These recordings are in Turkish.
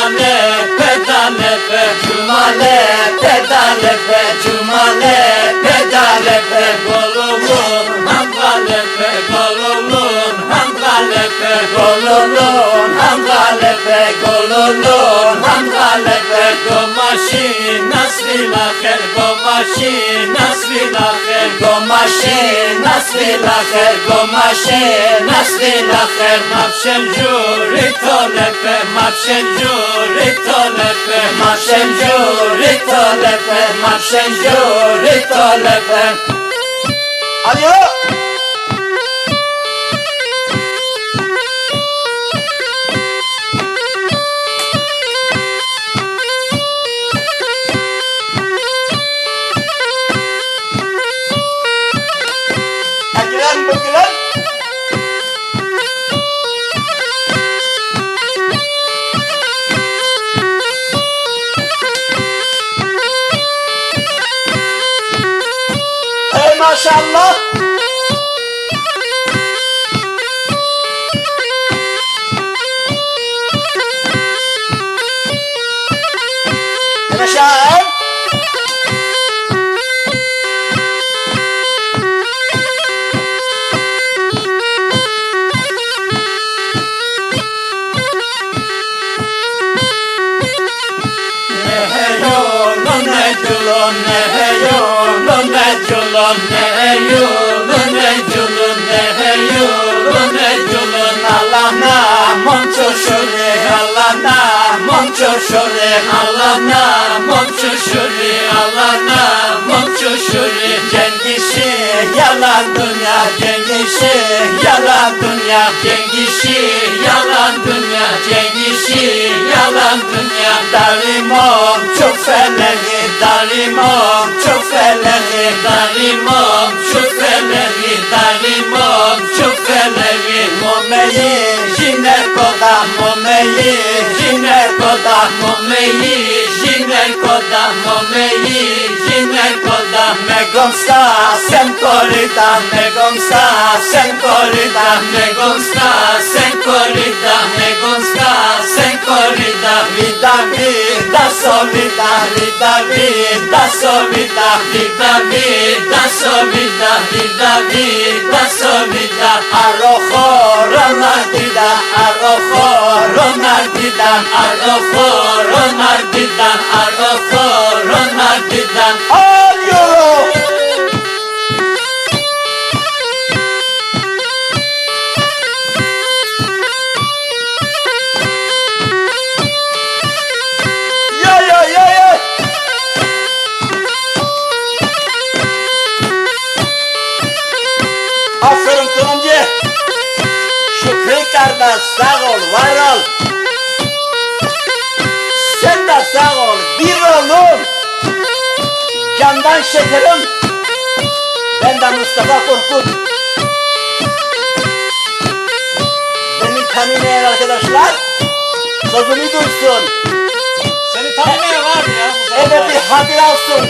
cumale pedale pe cumale pedale pe cumale pedale pe golulun hangale pe golulun hangale pe golulun hangale pe golulun hangale pe gomashi nasvila kher nasıl akher gomaşe nasıl akher gomaşe nasıl akher mapşem jure tolepe mapşem jure tolepe mapşem jure tolepe mapşem jure tolepe Adiós Maşallah. Meşaem. Neheyolun neculun neheyolun neculun neheyolun neculun neheyolun neculun Allah namon çoşuri Allah namon çoşuri Allah namon çoşuri Allah namon çoşuri Cengişi yalan dünya Cengişi yalan dünya Cengişi yalan dünya Cengişi yalan dünya. Dalimon çok feleği Dalimon çok feleği Momeyi jiner koda Momeyi jiner koda Momeyi jiner koda Momeyi jiner koda Megonsta sen korida Megonsta sen korida Megonsta sen korida να μην, να σοβιτά, να μην, να μην, να σοβιτά, να μην, να μην, να σοβιτά, αρρωχώ ρωνάρτινα, Aferin Kırımcı. Şükrü kardeş sağ ol, var ol. Sen de sağ ol, bir oğlum. Candan şekerim. Ben de Mustafa Korkut. Beni tanımayan arkadaşlar sözümü duysun. Seni tanımaya var mı ya? Evet bir haber olsun.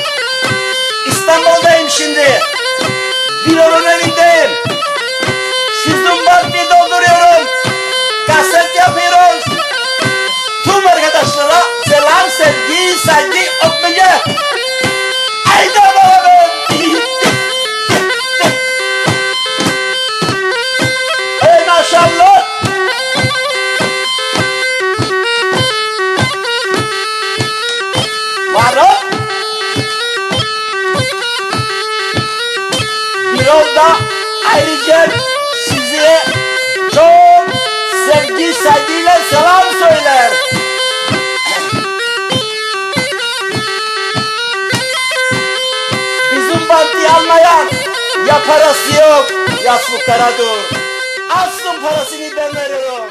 İstanbul'dayım şimdi. বিনোদনে নিতেন da ayrıca size çok sevgi saygıyla selam söyler. Bizim bantı almayan ya parası yok ya fukaradır. Alsın parasını ben veriyorum.